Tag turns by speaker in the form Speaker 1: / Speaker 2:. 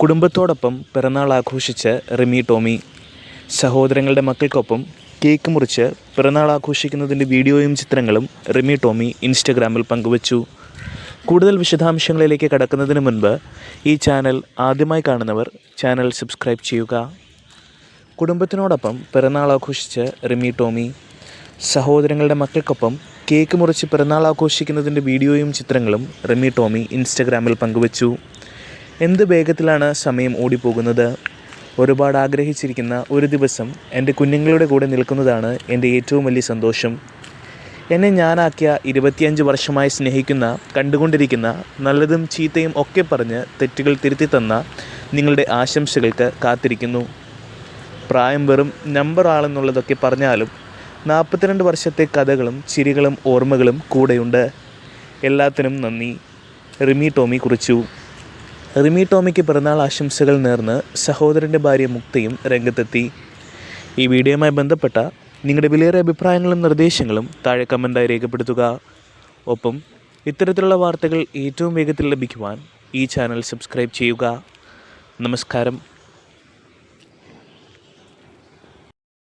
Speaker 1: കുടുംബത്തോടൊപ്പം പിറന്നാൾ ആഘോഷിച്ച് റിമി ടോമി സഹോദരങ്ങളുടെ മക്കൾക്കൊപ്പം കേക്ക് മുറിച്ച് പിറന്നാൾ ആഘോഷിക്കുന്നതിന്റെ വീഡിയോയും ചിത്രങ്ങളും റിമി ടോമി ഇൻസ്റ്റഗ്രാമിൽ പങ്കുവച്ചു. കൂടുതൽ വിശദാംശങ്ങളിലേക്ക് കടക്കുന്നതിന് മുൻപ് ഈ ചാനൽ ആദ്യമായി കാണുന്നവർ ചാനൽ സബ്സ്ക്രൈബ് ചെയ്യുക. കുടുംബത്തിനോടൊപ്പം പിറന്നാൾ ആഘോഷിച്ച് റിമി ടോമി സഹോദരങ്ങളുടെ മക്കൾക്കൊപ്പം കേക്ക് മുറിച്ച് പിറന്നാൾ ആഘോഷിക്കുന്നതിന്റെ വീഡിയോയും ചിത്രങ്ങളും റിമി ടോമി ഇൻസ്റ്റഗ്രാമിൽ പങ്കുവച്ചു. എന്ത് വേഗത്തിലാണ് സമയം ഓടിപ്പോകുന്നത്? ഒരുപാട് ആഗ്രഹിച്ചിരിക്കുന്ന ഒരു ദിവസം എന്റെ കുഞ്ഞുങ്ങളുടെ കൂടെ നിൽക്കുന്നതാണ് എന്റെ ഏറ്റവും വലിയ സന്തോഷം. എന്നെ ഞാനാക്കിയ ഇരുപത്തിയഞ്ച് വർഷമായി സ്നേഹിക്കുന്ന കണ്ടുകൊണ്ടിരിക്കുന്ന നല്ലതും ചീത്തയും ഒക്കെ പറഞ്ഞ് തെറ്റുകൾ തിരുത്തി തന്ന നിങ്ങളുടെ ആശംസകൾക്ക് കാത്തിരിക്കുന്നു. പ്രായം വെറും നമ്പർ ആളെന്നുള്ളതൊക്കെ പറഞ്ഞാലും നാൽപ്പത്തിരണ്ട് വർഷത്തെ കഥകളും ചിരികളും ഓർമ്മകളും കൂടെയുണ്ട്. എല്ലാത്തിനും നന്ദി. റിമി ടോമി കുറിച്ചു. റിമി ടോമിക്ക് പിറന്നാൾ ആശംസകൾ നേർന്ന് സഹോദരന്റെ ഭാര്യ മുക്തയും രംഗത്തെത്തി. ഈ വീഡിയോയുമായി ബന്ധപ്പെട്ട നിങ്ങളുടെ വിലയേറെ അഭിപ്രായങ്ങളും നിർദ്ദേശങ്ങളും താഴെ കമന്റായി രേഖപ്പെടുത്തുക. ഒപ്പം ഇത്തരത്തിലുള്ള വാർത്തകൾ ഏറ്റവും വേഗത്തിൽ ലഭിക്കുവാൻ ഈ ചാനൽ സബ്സ്ക്രൈബ് ചെയ്യുക. നമസ്കാരം.